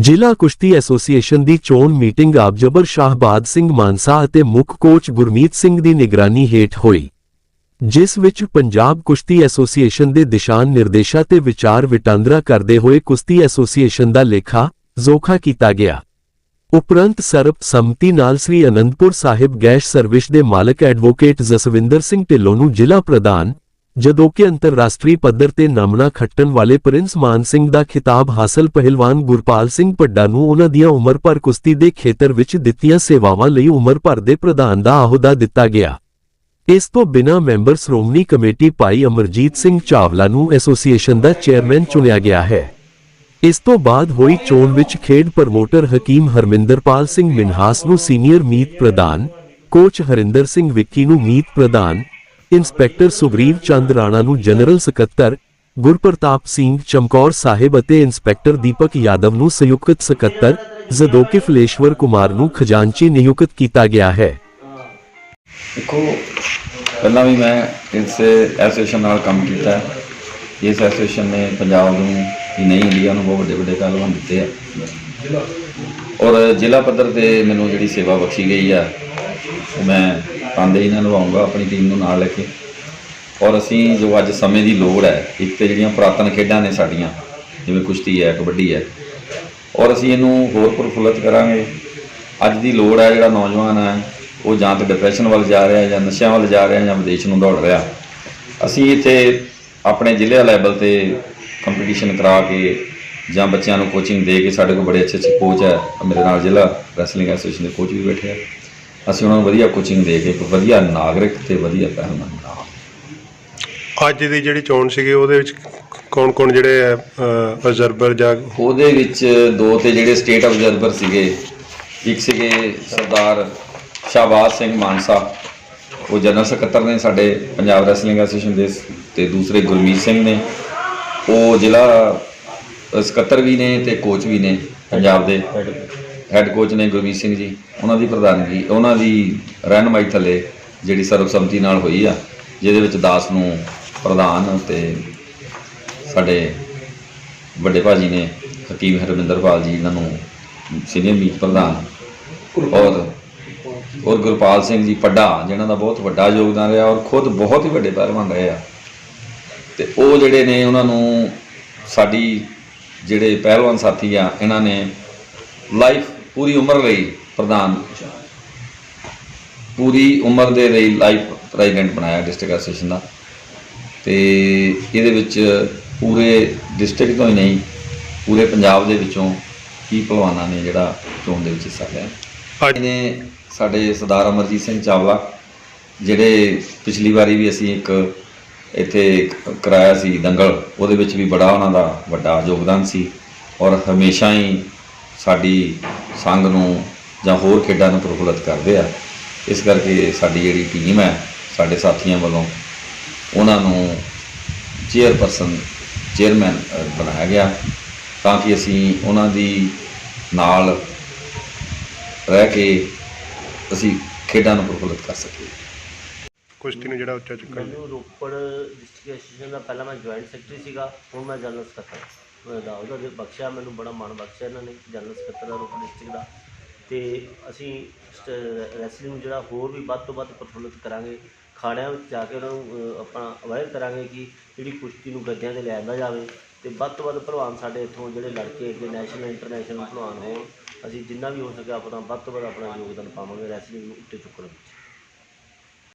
ਜ਼ਿਲ੍ਹਾ ਕੁਸ਼ਤੀ ਐਸੋਸੀਏਸ਼ਨ ਦੀ ਚੋਣ ਮੀਟਿੰਗ ਆਬਜਬਰ ਸ਼ਾਹਬਾਦ ਸਿੰਘ ਮਾਨਸਾ ਅਤੇ ਮੁੱਖ ਕੋਚ ਗੁਰਮੀਤ ਸਿੰਘ ਦੀ ਨਿਗਰਾਨੀ ਹੇਠ ਹੋਈ, ਜਿਸ ਵਿੱਚ ਪੰਜਾਬ ਕੁਸ਼ਤੀ ਐਸੋਸੀਏਸ਼ਨ ਦੇ ਦਿਸ਼ਾ ਨਿਰਦੇਸ਼ਾਂ ਤੇ ਵਿਚਾਰ ਵਟਾਂਦਰਾ ਕਰਦੇ ਹੋਏ ਕੁਸ਼ਤੀ ਐਸੋਸੀਏਸ਼ਨ ਦਾ ਲੇਖਾ ਜ਼ੋਖਾ ਕੀਤਾ ਗਿਆ। ਉਪਰੰਤ ਸਰਬ ਸੰਮਤੀ ਨਾਲ ਸ੍ਰੀ ਅਨੰਦਪੁਰ ਸਾਹਿਬ ਗੈਸ ਸਰਵਿਸ ਦੇ ਮਾਲਕ ਐਡਵੋਕੇਟ ਜਸਵਿੰਦਰ ਸਿੰਘ ਢਿੱਲੋਂ ਨੂੰ ਜ਼ਿਲ੍ਹਾ ਪ੍ਰਧਾਨ ਜਦੋਂ ਕਿ ਅੰਤਰਰਾਸ਼ਟਰੀ ਪੱਧਰ ਤੇ ਨਾਮਣਾ ਖੱਟਣ ਵਾਲੇ ਪ੍ਰਿੰਸ ਮਾਨ ਸਿੰਘ ਦਾ ਖਿਤਾਬ ਹਾਸਲ ਪਹਿਲਵਾਨ ਗੁਰਪਾਲ ਸਿੰਘ ਪੱਡਾ ਨੂੰ ਉਹਨਾਂ ਦੀਆਂ ਉਮਰ ਭਰ ਕੁਸ਼ਤੀ ਦੇ ਖੇਤਰ ਵਿੱਚ ਦਿੱਤੀਆਂ ਸੇਵਾਵਾਂ ਲਈ ਉਮਰ ਭਰ ਦੇ ਪ੍ਰਧਾਨ ਦਾ ਅਹੁਦਾ ਦਿੱਤਾ ਗਿਆ। ਇਸ ਤੋਂ ਬਿਨਾਂ ਮੈਂਬਰ ਸ਼੍ਰੋਮਣੀ ਕਮੇਟੀ ਭਾਈ ਅਮਰਜੀਤ ਸਿੰਘ ਚਾਵਲਾ ਨੂੰ ਐਸੋਸੀਏਸ਼ਨ ਦਾ ਚੇਅਰਮੈਨ ਚੁਣਿਆ ਗਿਆ ਹੈ। ਇਸ ਤੋਂ ਬਾਅਦ ਹੋਈ ਚੋਣ ਵਿੱਚ ਖੇਡ ਪ੍ਰਮੋਟਰ ਹਕੀਮ ਹਰਮਿੰਦਰਪਾਲ ਸਿੰਘ ਮਿਨਹਾਸ ਨੂੰ ਸੀਨੀਅਰ ਮੀਤ ਪ੍ਰਧਾਨ, ਕੋਚ ਹਰਿੰਦਰ ਸਿੰਘ ਵਿੱਕੀ ਨੂੰ ਮੀਤ ਪ੍ਰਧਾਨ ਇੰਸਪੈਕਟਰ ਸੁਗਰੀਵ ਚੰਦ ਰਾਣਾ ਨੂੰ ਜਨਰਲ ਸਕੱਤਰ ਗੁਰਪ੍ਰਤਾਪ ਸਿੰਘ ਚਮਕੌਰ ਸਾਹਿਬ ਅਤੇ ਇੰਸਪੈਕਟਰ ਦੀਪਕ ਯਾਦਵ ਨੂੰ ਸੰਯੁਕਤ ਸਕੱਤਰ ਜ਼ਦੋਕੀ ਫਲੇਸ਼ਵਰ ਕੁਮਾਰ ਨੂੰ ਖਜ਼ਾਨਚੀ ਨਿਯੁਕਤ ਕੀਤਾ ਗਿਆ ਹੈ ਦੇਖੋ, ਪਹਿਲਾਂ ਵੀ ਮੈਂ ਇਸ ਐਸੋਸੀਏਸ਼ਨ ਨਾਲ ਕੰਮ ਕੀਤਾ ਹੈ। ਇਸ ਐਸੋਸੀਏਸ਼ਨ ਨੇ ਪੰਜਾਬ ਨੂੰ ਹੀ ਨਹੀਂ ਇੰਡੀਆ ਨੂੰ ਬਹੁਤ ਵੱਡੇ ਵੱਡੇ ਪਹਿਲਵਾਨ ਦਿੱਤੇ ਆ ਔਰ ਜ਼ਿਲ੍ਹਾ ਪੱਧਰ ਤੇ ਮੈਨੂੰ ਜਿਹੜੀ ਸੇਵਾ ਬਖਸ਼ੀ ਗਈ ਆ ਮੈਂ ਪਾਉਂਦੇ ਹੀ ਨਾ ਨਿਭਾਉਂਗਾ ਆਪਣੀ ਟੀਮ ਨੂੰ ਨਾਲ ਲੈ ਕੇ। ਔਰ ਅਸੀਂ ਜੋ ਅੱਜ ਸਮੇਂ ਦੀ ਲੋੜ ਹੈ, ਇੱਕ ਤੇ ਜਿਹੜੀਆਂ ਪੁਰਾਤਨ ਖੇਡਾਂ ਨੇ ਸਾਡੀਆਂ, ਜਿਵੇਂ ਕੁਸ਼ਤੀ ਹੈ, ਕਬੱਡੀ ਹੈ, ਔਰ ਅਸੀਂ ਇਹਨੂੰ ਹੋਰ ਪ੍ਰਫੁੱਲਤ ਕਰਾਂਗੇ। ਅੱਜ ਦੀ ਲੋੜ ਹੈ, ਜਿਹੜਾ ਨੌਜਵਾਨ ਹੈ, ਉਹ ਜਾਂ ਤਾਂ ਡਿਪਰੈਸ਼ਨ ਵੱਲ ਜਾ ਰਿਹਾ, ਜਾਂ ਨਸ਼ਿਆਂ ਵੱਲ ਜਾ ਰਿਹਾ, ਜਾਂ ਵਿਦੇਸ਼ ਨੂੰ ਦੌੜ ਰਿਹਾ। ਅਸੀਂ ਇੱਥੇ ਆਪਣੇ ਜ਼ਿਲ੍ਹੇ ਲੈਵਲ ਤੇ ਕੰਪੀਟੀਸ਼ਨ ਕਰਾ ਕੇ ਜਾਂ ਬੱਚਿਆਂ ਨੂੰ ਕੋਚਿੰਗ ਦੇ ਕੇ ਸਾਡੇ ਕੋਲ ਬੜੇ ਅੱਛੇ ਅੱਛੇ ਕੋਚ ਹੈ। ਮੇਰੇ ਨਾਲ ਜ਼ਿਲ੍ਹਾ ਰੈਸਲਿੰਗ ਐਸੋਸੀਏਸ਼ਨ ਦੇ ਕੋਚ ਵੀ ਬੈਠੇ ਆ। ਅਸੀਂ ਉਹਨਾਂ ਨੂੰ ਵਧੀਆ ਕੋਚਿੰਗ ਦੇ ਕੇ ਇੱਕ ਵਧੀਆ ਨਾਗਰਿਕ ਤੇ ਵਧੀਆ ਪਹਿਲਵਾਨ ਬਣਾਵਾਂਗੇ ਅੱਜ ਦੀ ਜਿਹੜੀ ਚੋਣ ਸੀਗੀ ਉਹਦੇ ਵਿੱਚ ਕੌਣ ਕੌਣ ਜਿਹੜੇ ਅਬਜ਼ਰਵਰ ਜਾਂ ਉਹਦੇ ਵਿੱਚ ਦੋ ਤੇ ਜਿਹੜੇ ਸਟੇਟ ਆਬਜ਼ਰਵਰ ਸੀਗੇ ਇੱਕ ਸੀਗੇ ਸਰਦਾਰ ਸ਼ਾਹਬਾਜ਼ ਸਿੰਘ ਮਾਨਸਾ ਉਹ ਜਨਰਲ ਸਕੱਤਰ ਨੇ ਸਾਡੇ ਪੰਜਾਬ ਰੈਸਲਿੰਗ ਐਸੋਸੀਏਸ਼ਨ ਦੇ ਤੇ ਦੂਸਰੇ ਗੁਰਮੀਤ ਸਿੰਘ ਨੇ ਉਹ ਜ਼ਿਲ੍ਹਾ ਸਕੱਤਰ ਵੀ ਨੇ ਤੇ ਕੋਚ ਵੀ ਨੇ ਪੰਜਾਬ ਦੇ। ਹੈੱਡ ਕੋਚ ਨੇ ਗੁਰਮੀਤ ਸਿੰਘ ਜੀ, ਉਹਨਾਂ ਦੀ ਪ੍ਰਧਾਨਗੀ, ਉਹਨਾਂ ਦੀ ਰਹਿਨਮਾਈ ਥੱਲੇ ਜਿਹੜੀ ਸਰਬਸੰਮਤੀ ਨਾਲ ਹੋਈ ਆ, ਜਿਹਦੇ ਵਿੱਚ ਦਾਸ ਨੂੰ ਪ੍ਰਧਾਨ ਤੇ ਸਾਡੇ ਵੱਡੇ ਭਾਜੀ ਨੇ ਹਕੀਮ ਹਰਵਿੰਦਰਪਾਲ ਜੀ, ਇਹਨਾਂ ਨੂੰ ਸੀਨੀਅਰ ਮੀਤ ਪ੍ਰਧਾਨ ਔਰ ਔਰ ਗੁਰਪਾਲ ਸਿੰਘ ਜੀ ਪੱਡਾ ਜਿਨ੍ਹਾਂ ਦਾ ਬਹੁਤ ਵੱਡਾ ਯੋਗਦਾਨ ਰਿਹਾ ਔਰ ਖੁਦ ਬਹੁਤ ਹੀ ਵੱਡੇ ਪਹਿਲਵਾਨ ਰਹੇ ਆ। ਤੇ ਉਹ ਜਿਹੜੇ ਨੇ, ਉਹਨਾਂ ਨੂੰ ਸਾਡੀ ਜਿਹੜੇ ਪਹਿਲਵਾਨ ਸਾਥੀ ਆ, ਇਹਨਾਂ ਨੇ ਲਾਈਫ ਪੂਰੀ ਉਮਰ ਲਈ ਪ੍ਰਧਾਨ ਪੂਰੀ ਉਮਰ ਦੇ ਲਈ ਲਾਈਫ ਪ੍ਰੈਜ਼ੀਡੈਂਟ ਬਣਾਇਆ ਡਿਸਟ੍ਰਿਕਟ ਐਸੋਸੀਏਸ਼ਨ ਦਾ। ਤੇ ਇਹਦੇ ਵਿੱਚ ਪੂਰੇ ਡਿਸਟ੍ਰਿਕਟ ਤੋਂ ਹੀ ਨਹੀਂ ਪੂਰੇ ਪੰਜਾਬ ਦੇ ਵਿੱਚੋਂ ਕੀ ਪਹਿਲਵਾਨਾਂ ਨੇ ਜਿਹੜਾ ਚੋਣ ਦੇ ਵਿੱਚ ਹਿੱਸਾ ਲਿਆ। ਅੱਜ ਨੇ ਸਾਡੇ ਸਰਦਾਰ ਅਮਰਜੀਤ ਸਿੰਘ ਚਾਵਲਾ ਜਿਹੜੇ ਪਿਛਲੀ ਵਾਰੀ ਵੀ ਅਸੀਂ ਇੱਕ ਇੱਥੇ ਕਰਾਇਆ ਸੀ ਦੰਗਲ ਉਹਦੇ ਵਿੱਚ ਵੀ ਬੜਾ ਉਹਨਾਂ ਦਾ ਵੱਡਾ ਯੋਗਦਾਨ ਸੀ ਔਰ ਹਮੇਸ਼ਾ ਹੀ ਸਾਡੀ ਸੰਘ ਨੂੰ ਜਾਂ ਹੋਰ ਖੇਡਾਂ ਨੂੰ ਪ੍ਰਫੁੱਲਤ ਕਰਦੇ ਆ। ਇਸ ਕਰਕੇ ਸਾਡੀ ਜਿਹੜੀ ਟੀਮ ਹੈ ਸਾਡੇ ਸਾਥੀਆਂ ਵੱਲੋਂ ਉਹਨਾਂ ਨੂੰ ਚੇਅਰਪਰਸਨ ਚੇਅਰਮੈਨ ਬਣਾਇਆ ਗਿਆ ਤਾਂ ਕਿ ਅਸੀਂ ਉਹਨਾਂ ਦੀ ਨਾਲ ਰਹਿ ਕੇ ਅਸੀਂ ਖੇਡਾਂ ਨੂੰ ਪ੍ਰਫੁੱਲਤ ਕਰ ਸਕੀਏ। ਕੁਸ਼ਤੀ ਨੂੰ ਜਿਹੜਾ ਉੱਚਾ ਚੁੱਕਣ ਮੈਨੂੰ ਰੋਪੜ ਡਿਸਟ੍ਰਿਕਟ ਐਸੋਸੀਏਸ਼ਨ ਦਾ ਪਹਿਲਾਂ ਮੈਂ ਜੁਆਇੰਟ ਸੈਕਟਰੀ ਸੀਗਾ ਹੁਣ ਮੈਂ ਜਨਰਲ ਸਕੱਤਰ ਦਾ ਉਹਦਾ ਜੇ ਬਖਸ਼ਿਆ ਮੈਨੂੰ ਬੜਾ ਮਾਣ ਬਖਸ਼ਿਆ ਇਹਨਾਂ ਨੇ ਜਨਰਲ ਸਕੱਤਰ ਦਾ ਰੋਪੜ ਡਿਸਟ੍ਰਿਕਟ ਦਾ। ਤੇ ਅਸੀਂ ਰੈਸਲਿੰਗ ਨੂੰ ਜਿਹੜਾ ਹੋਰ ਵੀ ਵੱਧ ਤੋਂ ਵੱਧ ਪ੍ਰਫੁੱਲਿਤ ਕਰਾਂਗੇ ਖਾੜਿਆਂ ਵਿੱਚ ਜਾ ਕੇ ਉਹਨਾਂ ਨੂੰ ਅਹ, ਆਪਣਾ ਅਵੇਅਰ ਕਰਾਂਗੇ ਕਿ ਜਿਹੜੀ ਕੁਸ਼ਤੀ ਨੂੰ ਗੱਦਿਆਂ ਤੇ ਲਿਆਂਦਾ ਜਾਵੇ ਤੇ ਵੱਧ ਤੋਂ ਵੱਧ ਭਲਵਾਨ ਸਾਡੇ ਇੱਥੋਂ ਜਿਹੜੇ ਲੜਕੇ ਅੱਗੇ ਨੈਸ਼ਨਲ ਇੰਟਰਨੈਸ਼ਨਲ ਭਲਵਾਨ ਹੋਣ ਅਸੀਂ ਜਿੰਨਾ ਵੀ ਹੋ ਸਕਿਆ ਆਪਣਾ ਵੱਧ ਤੋਂ ਵੱਧ ਆਪਣਾ ਯੋਗਦਾਨ ਪਾਵਾਂਗੇ ਰੈਸਲਿੰਗ ਨੂੰ ਉੱਤੇ ਚੁੱਕਣ ਵਿੱਚ।